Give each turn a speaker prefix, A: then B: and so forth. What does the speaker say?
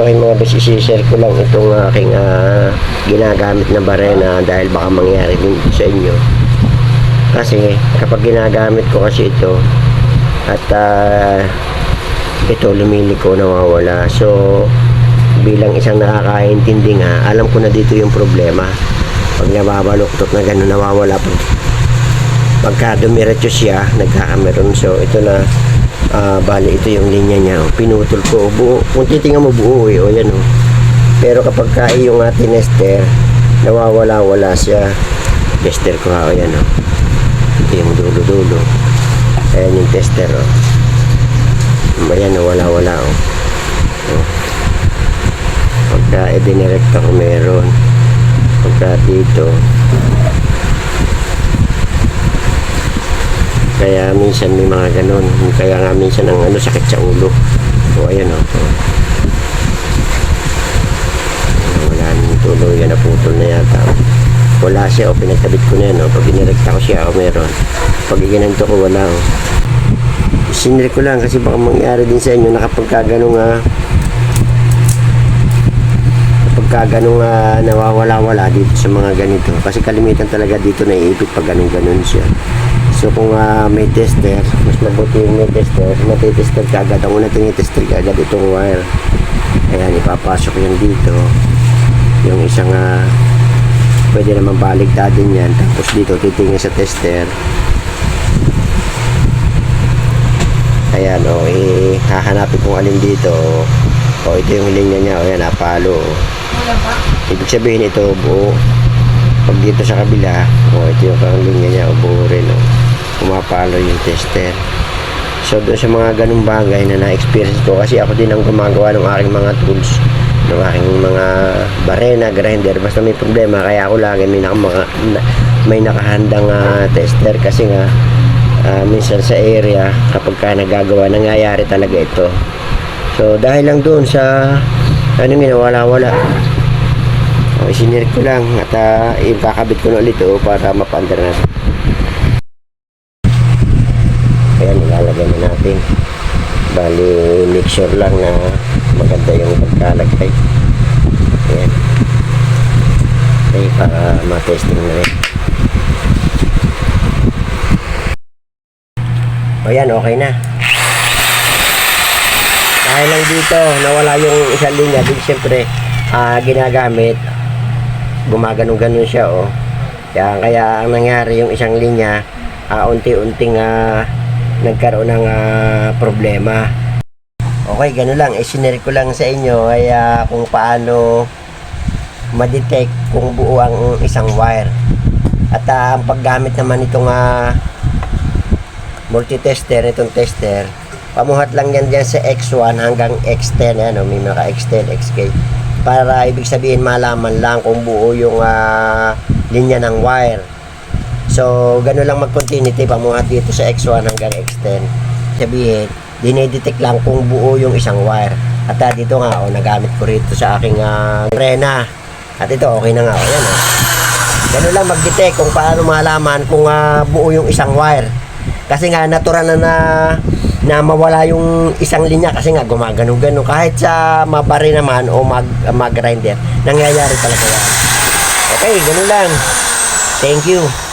A: Okay mga boss, isi-share ko lang itong aking ah, ginagamit na barena dahil baka mangyari din sa inyo. Kasi kapag ginagamit ko kasi ito at ah, ito lumiliko nawawala. So bilang isang nakakaintindi nga, alam ko na dito yung problema. Pag nababaluktot na gano'n nawawala pag pagka dumiretso siya, nagkakameron. So, ito na, ah, bali, ito yung linya niya. Oh, pinutol ko. Buo, kung titingnan mo buo eh, o yan oh. Pero kapag ka yung ating nester, nawawala-wala siya. Tester ko ha, o yan oh. Ito yung dulo-dulo. Ayan yung tester oh. Ayan, nawala-wala oh. oh. Pagka idinirekta ko meron. Pagka dito, Kaya minsan may mga ganun. Kaya nga minsan ang ano, sakit sa ulo. O ayan o. Oh. Wala nang tuloy. Yan naputol na yata. Wala siya o pinagtabit ko na yan o. Pag inirekta ko siya o meron. Pag iginanto ko wala o. Sinire ko lang kasi baka mangyari din sa inyo na kapag ka ganun nga kapag ka ganun nga nawawala-wala dito sa mga ganito. Kasi kalimitan talaga dito na iipit pag ganun-ganun siya. So kung ah, may tester, mas mabuti yung may tester, matitester ka agad. Ang una tinitester ka agad itong wire. Ayan, ipapasok yan dito. Yung isang ah, pwede naman baligtadin yan. Tapos dito titingin sa tester. Ayan, o, eh, hahanapin kung alin dito. O, ito yung linya niya. O, yan, napalo. Ibig sabihin ito, buo. Pag dito sa kabila, o, ito yung linya niya, o, buo rin, o. Pumapalo yung tester. So, doon sa mga ganung bagay na na-experience ko, kasi ako din ang gumagawa ng aking mga tools, ng aking mga barena, grinder, basta may problema, kaya ako lagi may, naka, mga, na- may nakahandang ah, tester kasi nga, ah, minsan sa area, kapag ka nagagawa, nangyayari talaga ito. So, dahil lang doon sa, ano nga, wala-wala. O, isinir ko lang at uh, ikakabit ko na ulit oh, para mapandar natin. Ayan, ilalagay na natin. Bali, make sure lang na maganda yung pagkalagay. Ayan. Okay, para ma-testing na rin. O okay na. Dahil lang dito, nawala yung isang linya. Di siyempre, ah, ginagamit. Gumaganong-ganon siya, oh. Kaya, kaya ang nangyari yung isang linya, ah, unti-unting ah, nagkaroon ng ah, problema. Okay, gano'n lang. Isinare ko lang sa inyo ay ah, kung paano ma-detect kung buo ang isang wire. At ah, ang paggamit naman itong ah, multi-tester, itong tester, pamuhat lang yan dyan sa X1 hanggang X10, ano, may mga X10, XK. Para ibig sabihin malaman lang kung buo yung ah, linya ng wire. So, gano'n lang mag-continuity, pamuhat dito sa X1 hanggang X10. Sabihin, dinedetect lang kung buo yung isang wire. At ah, dito nga, oh, nagamit ko rito sa aking uh, rena. At ito, okay na nga, oh, yan, oh. Ganun lang mag-detect kung paano malaman kung ah, buo yung isang wire. Kasi nga natural na na, na mawala yung isang linya kasi nga gumagano-gano kahit sa mabari naman o mag mag-grinder nangyayari talaga yan. Okay, ganun lang. Thank you.